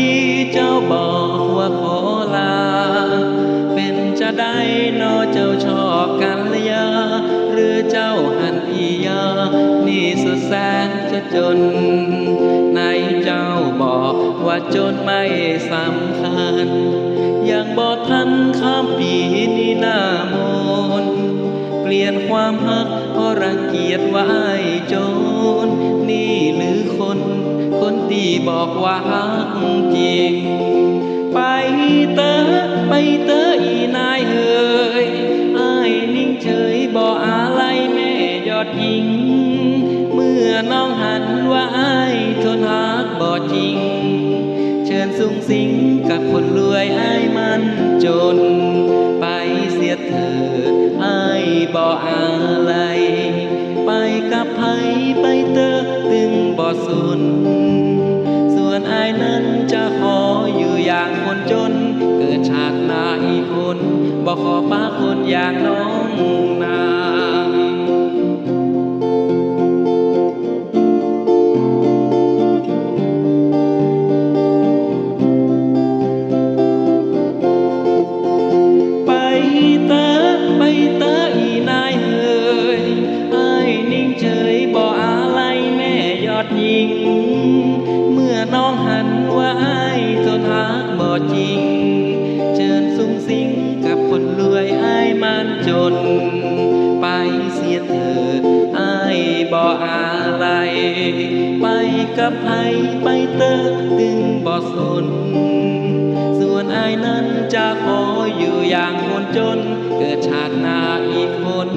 ที่เจ้าบอกว่าขอลา เป็นจะได้นอเจ้าชอบกันหรือหรือเจ้าหันพี่ยา นี่สุดแสนจะจน ในเจ้าบอกว่าจนไม่สำคัญ ยังบอกทันข้ามปีนี่หน้ามนเปลี่ยนความฮักเพราะรังเกียจว่าไอ้จน นี่หรือ ที่บอกว่าฮักจริง ไปเตอไปเตออีนายเอ่ยอายนิ่งเฉยบอกอะไรแม่ยอดหญิง เมื่อน้องหันว่าอายทนหักบ่จริง เชิญสุงสิงกับคนรวยอายมันจน ไปเสียเถิดอายบ่อะไรไปกับไผไปเตอตึงบ่สน ขอป้าคนอย่างน้องนางไปเตอไปเตออีนายเอ่ยไอ้ายนิ่งเฉยบอกอะไรแม่ยอดหญิง เมื่อน้องหันว่าไอ้ายทนหักบ่จริงานจน ไปเสียเธอไอ้บ่อะไร ไปกับไผไปเตอตึงบ่สน ส่วนไอ้นั้นจะขออยู่อย่างคนจน เกิดชาติหน้าอีกคน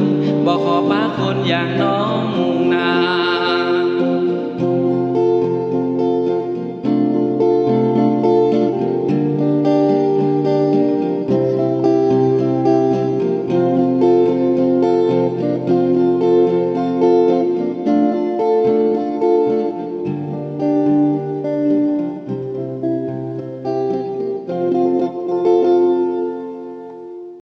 บอกขอป้าคนอย่างน้องนา